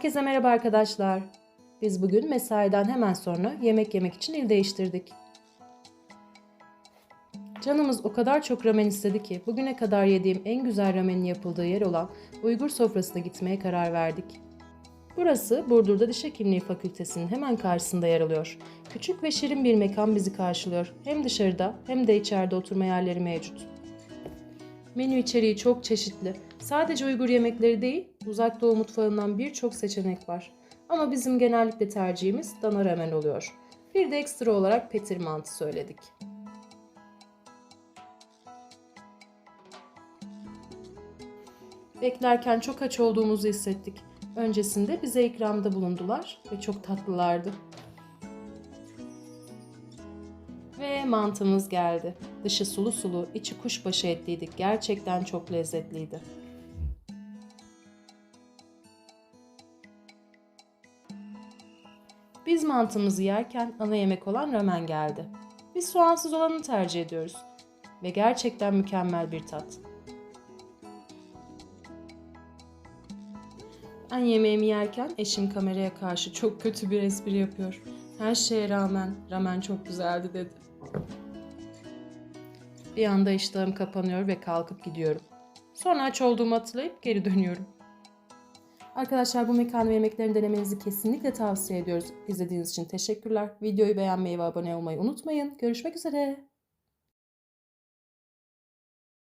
Herkese merhaba arkadaşlar. Biz bugün mesaiden hemen sonra yemek yemek için il değiştirdik. Canımız o kadar çok ramen istedi ki bugüne kadar yediğim en güzel ramenin yapıldığı yer olan Uygur sofrasına gitmeye karar verdik. Burası Burdur'da Diş Hekimliği Fakültesi'nin hemen karşısında yer alıyor. Küçük ve şirin bir mekan bizi karşılıyor. Hem dışarıda hem de içeride oturma yerleri mevcut. Menü içeriği çok çeşitli. Sadece Uygur yemekleri değil, uzak doğu mutfağından birçok seçenek var. Ama bizim genellikle tercihimiz dana ramen oluyor. Bir de ekstra olarak petir mantı söyledik. Beklerken çok aç olduğumuzu hissettik. Öncesinde bize ikramda bulundular ve çok tatlılardı. Ve mantımız geldi. Dışı sulu sulu, içi kuşbaşı etliydi. Gerçekten çok lezzetliydi. Biz mantımızı yerken ana yemek olan ramen geldi. Biz soğansız olanı tercih ediyoruz. Ve gerçekten mükemmel bir tat. Ben yemeğimi yerken eşim kameraya karşı çok kötü bir espri yapıyor. Her şeye rağmen ramen çok güzeldi dedi. Bir anda iştahım kapanıyor ve kalkıp gidiyorum. Sonra aç olduğumu hatırlayıp geri dönüyorum. Arkadaşlar bu mekan ve yemeklerini denemenizi kesinlikle tavsiye ediyoruz. İzlediğiniz için teşekkürler. Videoyu beğenmeyi ve abone olmayı unutmayın. Görüşmek üzere.